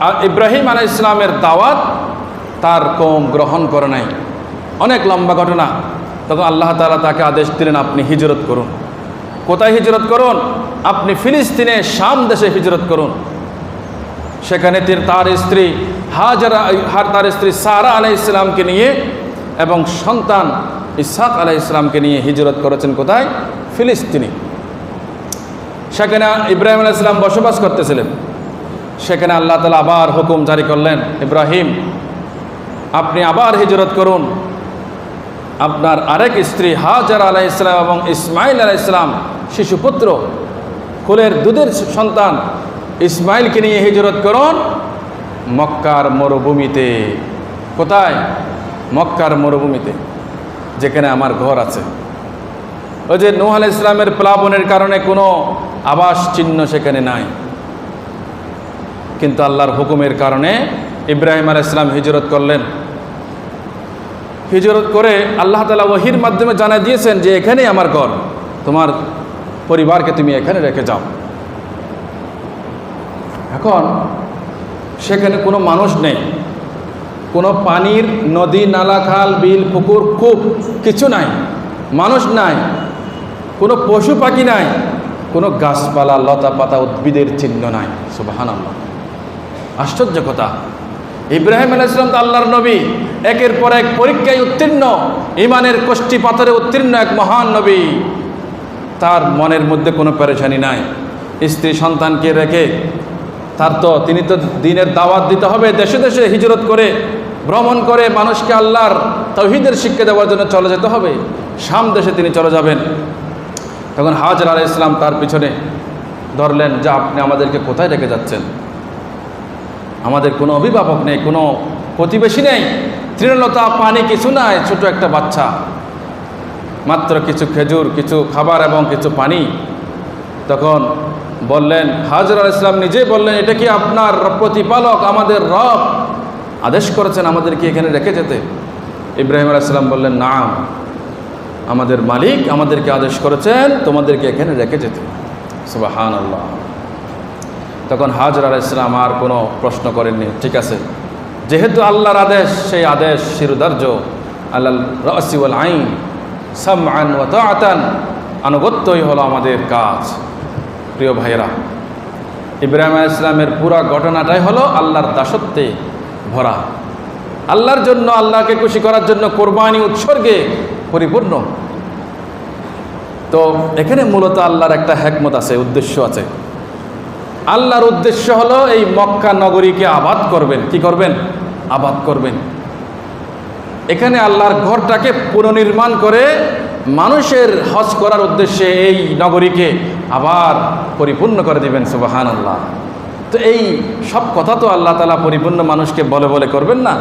আর ইব্রাহিম আলাই ইসলামের দাওয়াত তার কম গ্রহণ করে নাই। অনেক লম্বা ঘটনা। তখন আল্লাহ তালা তাকে আদেশ দিলেন, আপনি হিজরত করুন। কোথায় হিজরত করুন? আপনি ফিলিস্তিনে শাম দেশে হিজরত করুন। সেখানে তার স্ত্রী হাজারা তার স্ত্রী সারা আলাই ইসলামকে নিয়ে এবং সন্তান ইসাক আলাই ইসলামকে নিয়ে হিজরত করেছেন কোথায়? ফিলিস্তিনি। সেখানে ইব্রাহিম আলাহ ইসলাম বসবাস করতেছিলেন। সেখানে আল্লাহ তালা আবার হুকুম জারি করলেন, ইব্রাহিম, আপনি আবার হিজরত করুন। আপনার আরেক স্ত্রী হাজার আলাহ ইসলাম এবং ইসমাইল আলাহ ইসলাম শিশুপুত্র, কুলের দুধের সন্তান ইসমাইলকে নিয়ে হিজরত করুন মক্কার মরুভূমিতে। কোথায়? মক্কার মরুভূমিতে, যেখানে আমার ঘর আছে। ওই যে নূহ আলাহ ইসলামের প্লাবনের কারণে কোনো আবাস চিহ্ন সেখানে নাই। কিন্তু আল্লাহর হুকুমের কারণে ইব্রাহিম আলাহ ইসলাম হিজরত করলেন। হিজরত করে আল্লাহ তালা ওহির মাধ্যমে জানা দিয়েছেন যে এখানেই আমার ঘর, তোমার পরিবারকে তুমি এখানে রেখে যাও। এখন সেখানে কোনো মানুষ নেই। কোনো পানির, নদী, নালা, খাল, বিল, পুকুর, কূপ কিছু নাই। মানুষ নাই। কোনো পশু পাখি নাই। কোনো গাছপালা লতা পাতা উদ্ভিদের চিহ্ন নাই। সুবাহান আল্লাহ আশ্চর্য কথা ইব্রাহিম আলাইসলাম তো আল্লাহর নবী। একের পর এক পরীক্ষায় উত্তীর্ণ ইমানের কষ্টি পাথরে উত্তীর্ণ এক মহান নবী। তার মনের মধ্যে কোনো পেরেশানি নাই। স্ত্রী সন্তানকে রেখে তার তো তিনি তো দিনের দাওয়াত দিতে হবে, দেশে দেশে হিজরত করে, ভ্রমণ করে মানুষকে আল্লাহর তৌহিদের শিক্ষা দেওয়ার জন্য চলে যেতে হবে। শাম দেশে তিনি চলে যাবেন। তখন হাজর আলাহ ইসলাম তার পিছনে ধরলেন যে আপনি আমাদেরকে কোথায় রেখে যাচ্ছেন? আমাদের কোনো অভিভাবক নেই, কোনো প্রতিবেশী নেই। তৃণলতা পানি কিছু নাই, ছোট একটা বাচ্চা। মাত্র কিছু খেজুর, কিছু খাবার এবং কিছু পানি। তখন বললেন হাজর আল ইসলাম নিজেই বললেন, এটা কি আপনার প্রতিপালক, আমাদের রব? আদেশ করেছেন আমাদেরকে এখানে রেখে যেতে। ইব্রাহিম আলাইসাল্লাম বললেন না আমাদের মালিক আমাদেরকে আদেশ করেছেন তোমাদেরকে এখানে রেখে যেতে। সুবাহান আল্লাহ তখন হাজর ইসলাম আর কোনো প্রশ্ন করেননি, ঠিক আছে? যেহেতু আল্লাহর আদেশ, সেই আদেশ শিরুদার্য আল্লাহ রসিউল আইন সাম আন আতান আনুগত্যই হলো আমাদের কাজ। প্রিয় ভাইয়েরা, ইব্রাহিম ইসলামের পুরা ঘটনাটাই হলো আল্লাহর দাসত্বে ভরা। আল্লাহর জন্য, আল্লাহকে খুশি করার জন্য কোরবানি উৎসর্গে পরিপূর্ণ। তো এখানে মূলত আল্লাহর একটা হ্যাকমত আছে, উদ্দেশ্য আছে। আল্লাহর উদ্দেশ্য হলো এই মক্কা নগরীকে আবাদ করবেন। কি করবেন? আবাদ করবেন। এখানে আল্লাহর ঘরটাকে পুনর্নির্মাণ করে মানুষের হজ করার উদ্দেশ্যে এই নগরীকে আবার পরিপূর্ণ করে দিবেন সুবাহান আল্লাহ তো এই সব কথা তো আল্লাহ তালা পরিপূর্ণ মানুষকে বলে বলে করবেন না।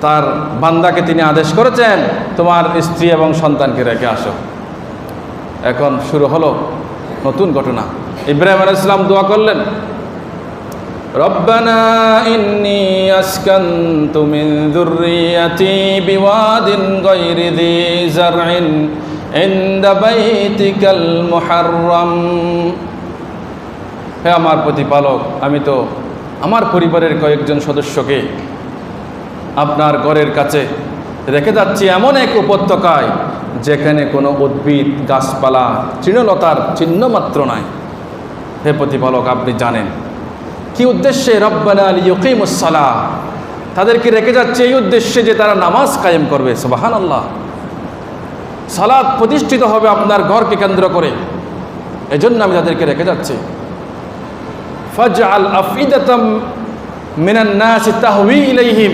তার বান্দাকে তিনি আদেশ করেছেন, তোমার স্ত্রী এবং সন্তানকে রেখে আসো। এখন শুরু হলো নতুন ঘটনা। ইব্রাহিম আলাইহিস সালাম দোয়া করলেন যুররিয়াতি বিওয়াদিন গায়রি যি জারইন ইনদা বাইতিকাল মুহাররম। হে আমার প্রতিপালক, আমি তো আমার পরিবারের কয়েকজন সদস্যকে আপনার ঘরের কাছে রেখে যাচ্ছি এমন এক উপত্যকায় যেখানে কোনো উদ্ভিদ, গাছপালা, তৃণলতার চিহ্ন মাত্র নাই। হে প্রতিপালক, আপনি জানেন। কি উদ্দেশ্যে রব্বানা আলী ইকিমুসালা তাদেরকে রেখে যাচ্ছে এই উদ্দেশ্যে যে তারা নামাজ কায়েম করবে সুবাহান আল্লাহ সালাদ প্রতিষ্ঠিত হবে আপনার ঘরকে কেন্দ্র করে। এজন্য আমি তাদেরকে রেখে যাচ্ছি। ফাজআল আফইদাতাম মিনান নাস তাহওয়ি ইলাইহিম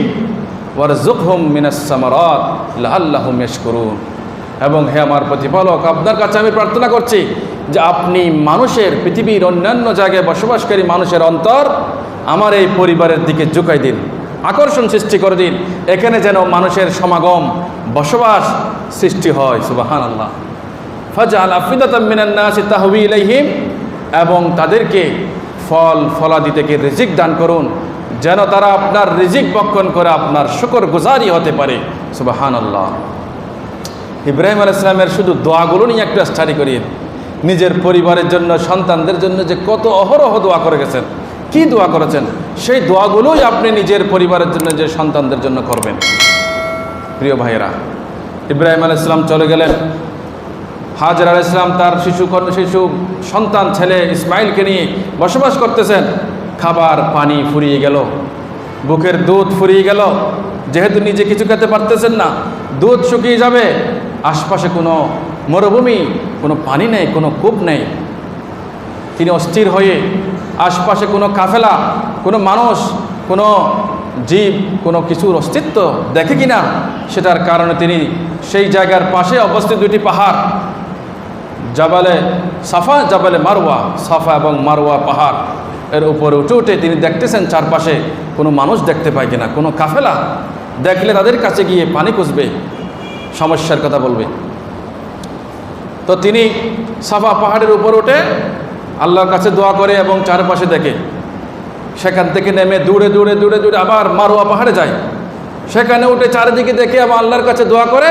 ওয়ারযুকহুম মিনাস সামারাত লাআল্লাহুম ইয়াশকুরুন। এবং হে আমার প্রতিপালক, আপনার কাছে আমি প্রার্থনা করছি যে আপনি মানুষের পৃথিবীর অন্যান্য জায়গায় বসবাসকারী মানুষের অন্তর আমার এই পরিবারের দিকে ঝুঁকাই দিন, আকর্ষণ সৃষ্টি করে দিন, এখানে যেন মানুষের সমাগম, বসবাস সৃষ্টি হয় সুবাহান আল্লাহ ফাজাল আফিদাতাম মিনান নাসি তাহওয়ি ইলাইহিম, এবং তাদেরকে ফল ফলাদি থেকে রিজিক দান করুন, যেন তারা আপনার রিজিক বক্ষণ করে আপনার শুকর গুজারি হতে পারে সুবাহান আল্লাহ ইব্রাহিম আল ইসলামের শুধু দোয়াগুলো নিয়ে একটু স্টাডি করিয়ে নিজের পরিবারের জন্য, সন্তানদের জন্য যে কত অহরহ দোয়া করে গেছেন। কি দোয়া করেছেন? সেই দোয়াগুলোই আপনি নিজের পরিবারের জন্য যে সন্তানদের জন্য করবেন। প্রিয় ভাইয়েরা, ইব্রাহিম আলাইসালাম চলে গেলেন। হাজর আল ইসলাম তার শিশু শিশু, সন্তান, ছেলে, ইসমাইলকে নিয়ে বসবাস করতেছেন। খাবার, পানি ফুরিয়ে গেল। বুকের দুধ ফুরিয়ে গেল। যেহেতু নিজে কিছু খেতে পারতেছেন না, দুধ শুকিয়ে যাবে। আশপাশে কোনো মরুভূমি, কোনো পানি নেই, কোনো কূপ নেই। তিনি অস্থির হয়ে আশপাশে কোনো কাফেলা, কোনো মানুষ, কোনো জীব, কোনো কিছুর অস্তিত্ব দেখে কিনা? সেটার কারণে তিনি সেই জায়গার পাশে অবস্থিত দুটি পাহাড়, জাবালে সাফা, জাবালে মারওয়া, সাফা এবং মারওয়া পাহাড়। এর উপরে উঠে উঠে তিনি দেখতেছেন চারপাশে কোনো মানুষ দেখতে পায় কিনা, কোনো কাফেলা। দেখলে তাদের কাছে গিয়ে পানি খুঁজবে, সমস্যার কথা বলবে। তো তিনি সাফা পাহাড়ের উপর উঠে আল্লাহর কাছে দোয়া করে এবং চারপাশে দেখে। সেখান থেকে নেমে দূরে দূরে দূরে দূরে আবার মারোয়া পাহাড়ে যায়। সেখানে উঠে চারিদিকে দেখে আবার আল্লাহর কাছে দোয়া করে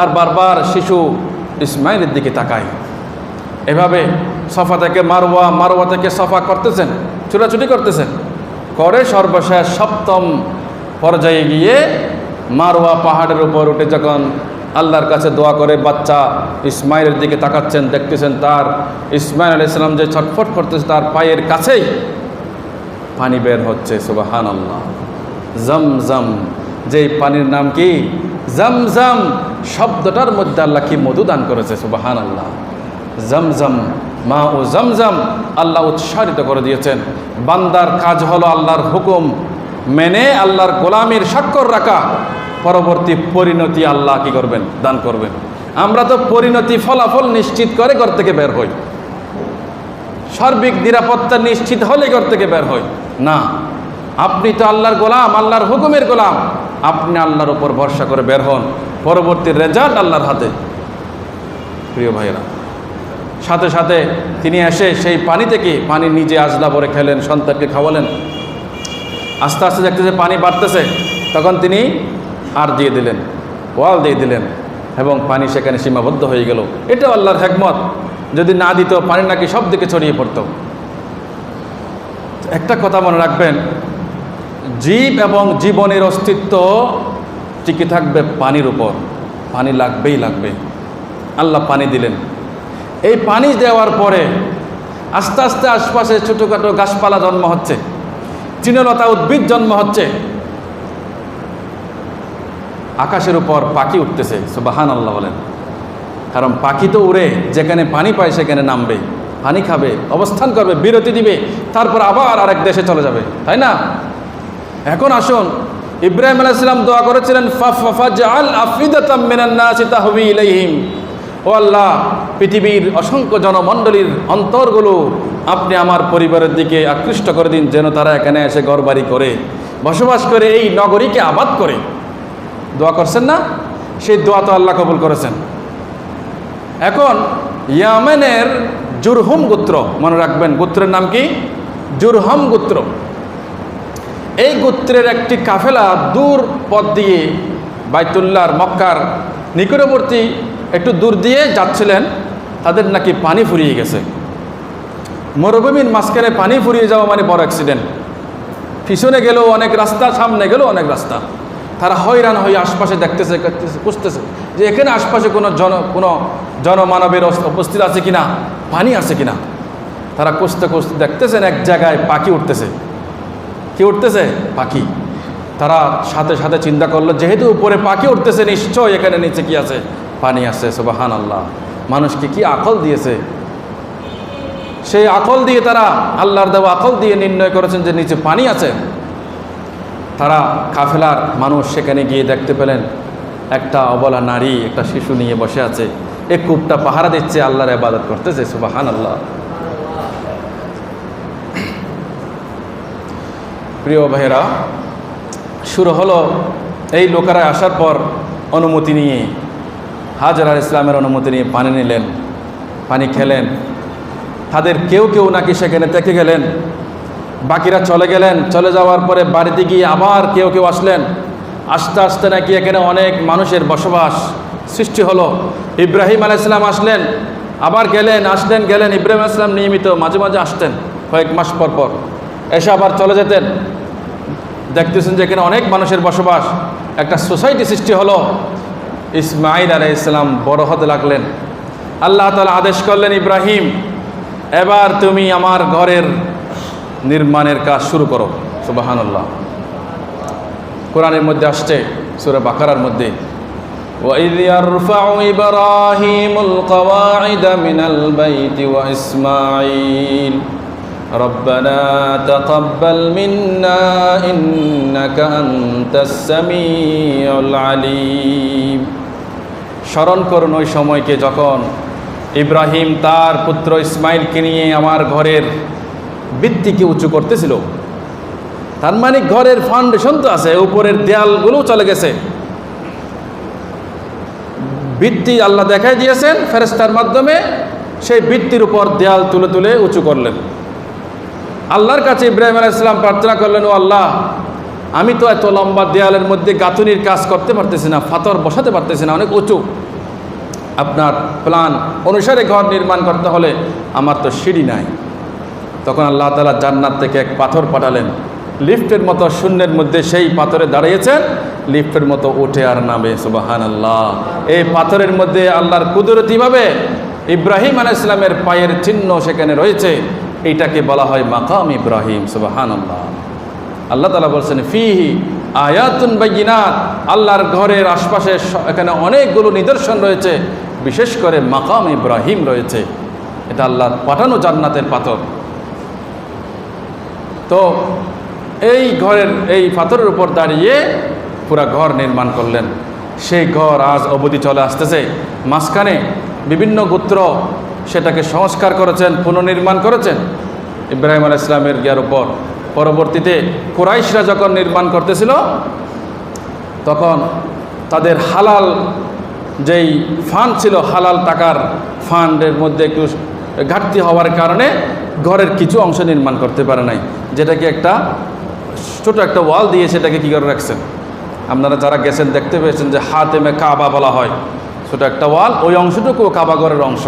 আর বারবার শিশু ইসমাইলের দিকে তাকায়। এভাবে সফা থেকে মারোয়া মারোয়া থেকে সফা করতেছেন, ছুটাছুটি করতেছেন। করে সর্বশেষ সপ্তম পর্যায়ে গিয়ে মারোয়া পাহাড়ের উপর উঠে যখন আল্লাহর কাছে দোয়া করে বাচ্চা ইসমাইলের দিকে তাকাচ্ছেন, দেখতেছেন তার ইসমাইল আলি ইসলাম যে ছটফট করতেছে তার পায়ের কাছেই পানি বের হচ্ছে সুবাহান আল্লাহ জম জম, যেই পানির নাম কি? জম জম, শব্দটার মধ্যে আল্লাহ কি মধু দান করেছে সুবাহান আল্লাহ জমজম মা ও জমজম আল্লাহ উৎসাহিত করে দিয়েছেন। বান্দার কাজ হলো আল্লাহর হুকুম মেনে, আল্লাহর গোলামির স্বাক্ষর রাখা। পরবর্তী পরিণতি আল্লাহ কি করবেন? দান করবেন। আমরা তো পরিণতি ফলাফল নিশ্চিত করে ঘর থেকে বের হই। সার্বিক নিরাপত্তা নিশ্চিত হলে ঘর থেকে বের হই। না, আপনি তো আল্লাহর গোলাম, আল্লাহর হুকুমের গোলাম। আপনি আল্লাহর উপর ভরসা করে বের হন। পরবর্তী রেজাল্ট আল্লাহর হাতে। প্রিয় ভাইয়েরা, সাথে সাথে তিনি এসে সেই পানি থেকে পানি নিজে আজলা ভরে খেলেন, সন্তানকে খাওয়ালেন। আস্তে আস্তে দেখতেছে পানি বাড়তেছে, তখন তিনি আর দিয়ে দিলেন, ওয়াল দিয়ে দিলেন এবং পানি সেখানে সীমাবদ্ধ হয়ে গেল। এটাও আল্লাহর হেকমত। যদি না দিত পানি নাকি সব দিকে ছড়িয়ে পড়তো। একটা কথা মনে রাখবেন, জীব এবং জীবনের অস্তিত্ব টিকে থাকবে পানির উপর। পানি লাগবেই লাগবে। আল্লাহ পানি দিলেন। এই পানি দেওয়ার পরে আস্তে আস্তে আশপাশে ছোটোখাটো গাছপালা জন্ম হচ্ছে, তৃণলতা উদ্ভিদ জন্ম হচ্ছে। আকাশের উপর পাখি উঠতেছে সুবাহান আল্লাহ বলেন। কারণ পাখি তো উড়ে, যেখানে পানি পায় সেখানে নামবে। পানি খাবে, অবস্থান করবে, বিরতি দিবে, তারপর আবার আরেক দেশে চলে যাবে। তাই না? এখন আসুন, ইব্রাহিম আলাইসালাম দোয়া করেছিলেন আল্লাহ, পৃথিবীর অসংখ্য জনমণ্ডলীর অন্তরগুলো আপনি আমার পরিবারের দিকে আকৃষ্ট করে দিন, যেন তারা এখানে এসে ঘরবাড়ি করে, বসবাস করে এই নগরীকে আবাদ করে। দোয়া করছেন না? সেই দোয়া তো আল্লাহ কবুল করেছেন। এখন ইয়ামেনের জুরহুম গোত্র, মনে রাখবেন, গোত্রের নাম কি? জুরহম গোত্র। এই গোত্রের একটি কাফেলা দূর পথ দিয়ে বাইতুল্লাহর মক্কার নিকটবর্তী একটু দূর দিয়ে যাচ্ছিলেন, তাদের নাকি পানি ফুরিয়ে গেছে। মরুভূমির মাঝখানে পানি ফুরিয়ে যাওয়া মানে বড় অ্যাক্সিডেন্ট পিছনে গেলেও অনেক রাস্তা, সামনে গেলেও অনেক রাস্তা। তারা হয়রান হয়ে আশপাশে দেখতেছে খুঁজতেছে যে এখানে আশপাশে কোনো জন, কোনো জনমানবের উপস্থিত আছে কিনা, পানি আছে কিনা? তারা খুঁজতে খুঁজতে দেখতেছেন এক জায়গায় পাখি উঠতেছে। কি উঠতেছে? পাখি। তারা সাথে সাথে চিন্তা করল, যেহেতু উপরে পাখি উঠতেছে নিশ্চয় এখানে নিচে কি আছে? পানি আছে সুবাহান আল্লাহ মানুষকে কি আকল দিয়েছে? সেই আকল দিয়ে তারা আল্লাহর দেওয়া আকল দিয়ে নির্ণয় করেছেন যে নিচে পানি আছে। তারা কাফেলার মানুষ সেখানে গিয়ে দেখতে পেলেন, একটা অবলা নারী, একটা শিশু নিয়ে বসে আছে। এই কূপটা পাহারা দিচ্ছে, আল্লাহর আবাদত করতেছে সুবাহান আল্লাহ প্রিয় ভাইয়েরা, শুরু হলো এই লোকেরা আসার পর অনুমতি নিয়ে। হাজার ইসলামের অনুমতি নিয়ে পানি নিলেন, পানি খেলেন। তাদের কেউ কেউ নাকি সেখানে থেকে গেলেন। বাকিরা চলে গেলেন। চলে যাওয়ার পরে বাড়িতে গিয়ে আবার কেউ কেউ আসলেন। আস্তে আস্তে নাকি এখানে অনেক মানুষের বসবাস সৃষ্টি হলো। ইব্রাহিম আলাইসালাম আসলেন, আবার গেলেন, আসলেন, গেলেন। ইব্রাহিম আলাইসালাম নিয়মিত মাঝে মাঝে আসতেন কয়েক মাস পর পর। এসে আবার চলে যেতেন। দেখতেছেন যে এখানে অনেক মানুষের বসবাস। একটা সোসাইটি সৃষ্টি হলো। ইসমাইল ইসলাম বড় হতে লাগলেন। আল্লাহ তালা আদেশ করলেন, ইব্রাহিম, এবার তুমি আমার ঘরের নির্মাণের কাজ শুরু করো সুবাহান আল্লাহ কোরআনের মধ্যে আসছে সুরে বাকারার মধ্যে وإذ يرفع إبراهيم القواعد من البيت وإسماعيل ربنا تقبل منا إنك أنت السميع العليم স্মরণ করুন ওই সময়কে যখন ইব্রাহিম তার পুত্র ইসমাইলকে নিয়ে আমার ঘরের ভিত্তিকে উঁচু করতেছিল। তার মানে ঘরের ফাউন্ডেশন তো আছে, উপরের দেয়ালগুলো চলে গেছে। ভিত্তি আল্লাহ দেখাই দিয়েছেন ফেরেস্তার মাধ্যমে সেই বৃত্তির উপর দেয়াল তুলে তুলে উঁচু করলেন। আল্লাহর কাছে ইব্রাহিম আলাহ ইসলাম প্রার্থনা করলেন, ও আল্লাহ, আমি তো এত লম্বা দেয়ালের মধ্যে গাঁথুনির কাজ করতে পারতেছি না, ফাতর বসাতে পারতেছি না, অনেক উঁচু। আপনার প্ল্যান অনুসারে ঘর নির্মাণ করতে হলে আমার তো সিঁড়ি নাই। তখন আল্লাহ তালা জান্নাত থেকে এক পাথর পাঠালেন। লিফটের মতো শূন্যের মধ্যে সেই পাথরে দাঁড়িয়েছেন। লিফটের মতো উঠে আর নামে সুবাহান আল্লাহ এই পাথরের মধ্যে আল্লাহর কুদরতিভাবে ইব্রাহিম আলাহ ইসলামের পায়ের চিহ্ন সেখানে রয়েছে। এইটাকে বলা হয় মাকাম ইব্রাহিম সুবাহান আল্লাহ আল্লাহ তালা বলছেন, ফিহি আয়াতুন বাইনাত আল্লাহর ঘরের আশপাশে এখানে অনেকগুলো নিদর্শন রয়েছে। বিশেষ করে মাকাম ইব্রাহিম রয়েছে। এটা আল্লাহর পাঠানো জান্নাতের পাথর। তো এই ঘরের, এই পাথরের উপর দাঁড়িয়ে পুরা ঘর নির্মাণ করলেন। সেই ঘর আজ অবধি চলে আসতেছে। মাঝখানে বিভিন্ন গোত্র সেটাকে সংস্কার করেছেন, পুনর্নির্মাণ করেছেন। ইব্রাহিম আল ইসলামের গিয়ার উপর। পরবর্তীতে কুরাইশরা যখন নির্মাণ করতেছিল, তখন তাদের হালাল যেই ফান্ড ছিল, হালাল টাকার ফান্ডের মধ্যে একটু ঘাটতি হওয়ার কারণে ঘরের কিছু অংশ নির্মাণ করতে পারে নাই। যেটাকে একটা ছোট একটা ওয়াল দিয়ে সেটাকে কী করে রাখছেন? আপনারা যারা গেছেন দেখতে পেয়েছেন যে হাতেমে কাবা বলা হয়। ছোট একটা ওয়াল, ওই অংশটুকু কাবা ঘরের অংশ।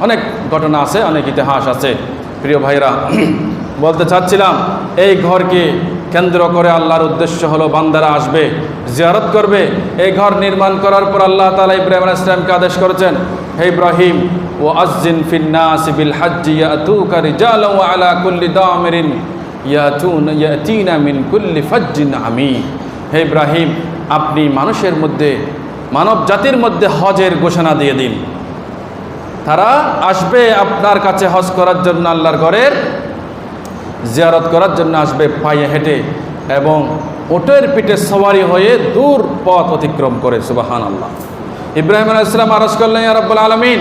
অনেক ঘটনা আছে, অনেক ইতিহাস আছে। প্রিয় ভাইরা বলতে চাচ্ছিলাম, এই ঘরকে কেন্দ্র করে আল্লাহর উদ্দেশ্য হলো বান্দারা আসবে, জিয়ারত করবে। এই ঘর নির্মাণ করার পর আল্লাহ তালা ইব্রাহিম ইসলামকে আদেশ করেছেন হে ইব্রাহিম ও আজ্জিন ফিন্নাস বিল হাজ্জি ইয়াতুকা রিজালান আলা কুল্লি দামিরিন ইয়াতুন, ইয়াতিনা মিন কুল্লি ফাজ্জিন আমি হে ইব্রাহিম, আপনি মানুষের মধ্যে, মানব জাতির মধ্যে হজের ঘোষণা দিয়ে দিন। তারা আসবে আপনার কাছে হজ করার জন্য আল্লাহর ঘরের, জিয়ারত করার জন্য আসবে পায়ে হেঁটে এবং ওটের পিঠে সওয়ারি হয়ে দূর পথ অতিক্রম করে সুবাহান আল্লাহ ইব্রাহিম আলাইহিস সালাম আরজ করলেন, ইয়া রাব্বুল আলামিন,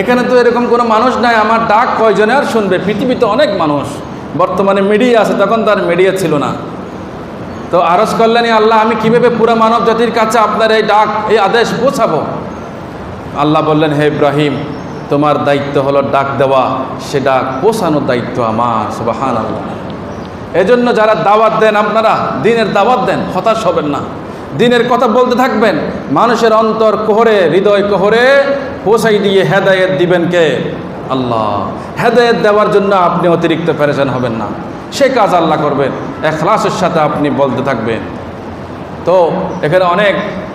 এখানে তো এরকম কোনো মানুষ নাই, আমার ডাক কয়জনে আর শুনবে? পৃথিবীতে অনেক মানুষ। বর্তমানে মিডিয়া আছে, তখন তার মিডিয়া ছিল না। তো আরজ করলেন আল্লাহ, আমি কীভাবে পুরো মানব জাতির কাছে আপনার এই ডাক, এই আদেশ পৌঁছাবো? আল্লাহ বললেন, হে ইব্রাহিম, তোমার দায়িত্ব হলো ডাক দেওয়া। সে ডাক পৌঁছানোর দায়িত্ব আমার সুবাহান আল্লাহ এজন্য যারা দাওয়াত দেন আপনারা, দিনের দাওয়াত দেন, হতাশ হবেন না। দিনের কথা বলতে থাকবেন। মানুষের অন্তর কোহরে, হৃদয় কোহরে পৌঁছাই দিয়ে হেদায়েত দিবেন কে? আল্লাহ। হেদায়েত দেওয়ার জন্য আপনি অতিরিক্ত প্যারেশান হবেন না। সে কাজ আল্লাহ করবেন। এখলাসের সাথে আপনি বলতে থাকবেন। তো, এখানে অনেক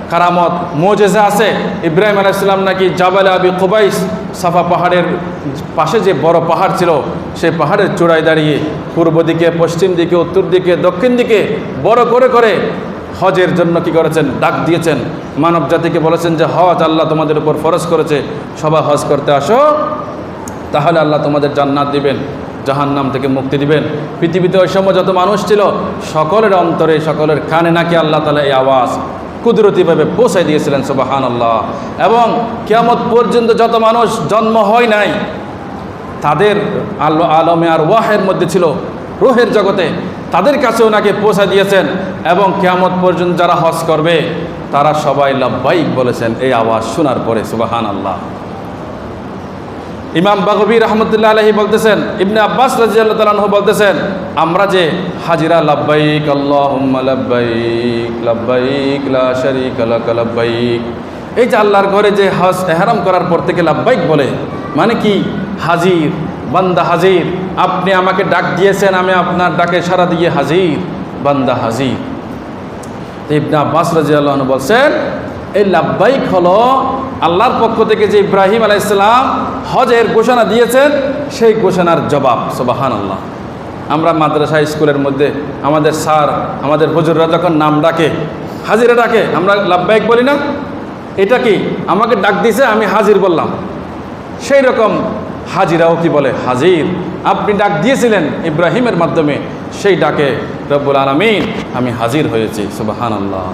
কারামত, মোজেজা আছে। ইব্রাহিম আলাইসাল্লাম নাকি জাবাল আবি কুবাইস সাফা পাহাড়ের পাশে যে বড় পাহাড় ছিল সেই পাহাড়ের চূড়ায় দাঁড়িয়ে পূর্ব দিকে, পশ্চিম দিকে, উত্তর দিকে, দক্ষিণ দিকে বড় করে করে হজের জন্য কি করেছেন? ডাক দিয়েছেন। মানব জাতিকে বলেছেন যে, হজ আল্লাহ তোমাদের উপর ফরজ করেছে। সবাই হজ করতে আসো। তাহলে আল্লাহ তোমাদের জান্নাত দিবেন, জাহান্নাম থেকে মুক্তি দিবেন। পৃথিবীতে ওই সময় যত মানুষ ছিল, সকলের অন্তরে, সকলের কানে নাকি আল্লাহ তালা এই আওয়াজ কুদরতিভাবে পৌঁছে দিয়েছিলেন সুবাহান আল্লাহ এবং কিয়ামত পর্যন্ত যত মানুষ জন্ম হয় নাই, তাদের আলো আলমে আর ওয়াহের মধ্যে ছিল, রোহের জগতে তাদের কাছে ওনাকে পৌঁছা দিয়েছেন এবং কেয়ামত পর্যন্ত যারা হজ করবে, তারা সবাই লব্বাইক বলেছেন, এই আওয়াজ শোনার পরে সুবাহান আল্লাহ ইমাম বাগবী রহমতুল্লাহ আলহী বলতেছেন, ইবনে আব্বাস রাজিয়াল্লাহ তালাহ বলতেছেন, আমরা যে হাজিরা, লাব্বাইক, আল্লাহুম্মা লাব্বাইক লাব্বাইক। এই যে আল্লাহর ঘরে যে হজ এহরাম করার পর থেকে লাব্বাইক বলে মানে কি? হাজির। বান্দা হাজির, আপনি আমাকে ডাক দিয়েছেন, আমি আপনার ডাকে সারা দিয়ে হাজির, বান্দা হাজির। ইবনে আব্বাস বলছেন, এই লাব্বাইক হলো আল্লাহর পক্ষ থেকে যে ইব্রাহিম আলাইসালাম হজের ঘোষণা দিয়েছেন, সেই ঘোষণার জবাব সোবাহান আল্লাহ আমরা মাদ্রাসা স্কুলের মধ্যে আমাদের স্যার, আমাদের হুজুররা যখন নাম ডাকে, হাজিরা ডাকে, আমরা লাব্বাইক বলি না? এটা কি? আমাকে ডাক দিছে, আমি হাজির বললাম। সেই রকম হাজিরাও কি বলে হাজির? আপনি ডাক দিয়েছিলেন ইব্রাহিমের মাধ্যমে, সেই ডাকে রব্বুল আলমিন আমি হাজির হয়েছি সুবাহান আল্লাহ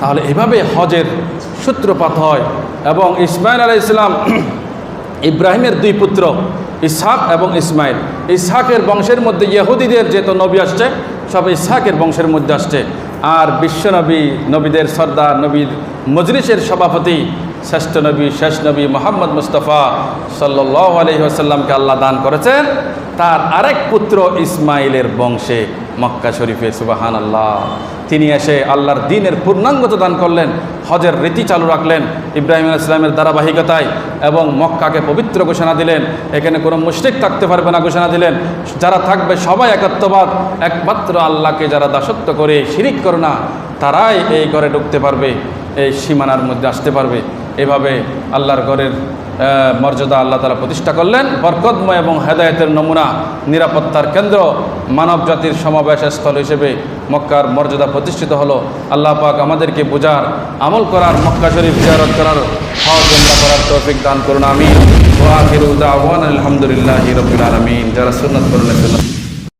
তাহলে এভাবে হজের সূত্রপাত হয় এবং ইসমাইল আলাই ইসলাম ইব্রাহিমের দুই পুত্র, ইসহাক এবং ইসমাইল। ইসহাকের বংশের মধ্যে ইহুদিদের যে তো নবী আসছে, সব ইসহাকের বংশের মধ্যে আসছে। আর বিশ্বনবী, নবীদের সর্দার, নবীর মজলিসের সভাপতি শ্রেষ্ঠ নবী, শেষ নবী মোহাম্মদ মুস্তফা সাল্লাহ আলহি আসাল্লামকে আল্লাহ দান করেছেন। তার আরেক পুত্র ইসমাইলের বংশে, মক্কা শরীফে সুবাহান আল্লাহ তিনি এসে আল্লাহর দিনের পূর্ণাঙ্গতা দান করলেন, হজের রীতি চালু রাখলেন, ইব্রাহিম ইসলামের ধারাবাহিকতায় এবং মক্কাকে পবিত্র ঘোষণা দিলেন। এখানে কোনো মুশরিক থাকতে পারবে না ঘোষণা দিলেন। যারা থাকবে সবাই একাত্মবাদ একমাত্র আল্লাহকে যারা দাসত্ব করে, শিরিক করে না, তারাই এই ঘরে ঢুকতে পারবে, এই সীমানার মধ্যে আসতে পারবে। এভাবে আল্লাহর ঘরের মর্যাদা আল্লাহ তালা প্রতিষ্ঠা করলেন। বরকতময় এবং হেদায়েতের নমুনা নিরাপত্তার কেন্দ্র মানব জাতির সমাবেশ স্থল হিসেবে মক্কার মর্যাদা প্রতিষ্ঠিত হলো। আল্লাহ পাক আমাদেরকে বোঝার আমল করার, মক্কা শরীফ জিয়ারত করার হজ করার তৌফিক দান করুন আমি ওয়া আখিরু দাওয়ানা আলহামদুলিল্লাহি রাব্বিল আলামিন। যারা সুন্নত করলেন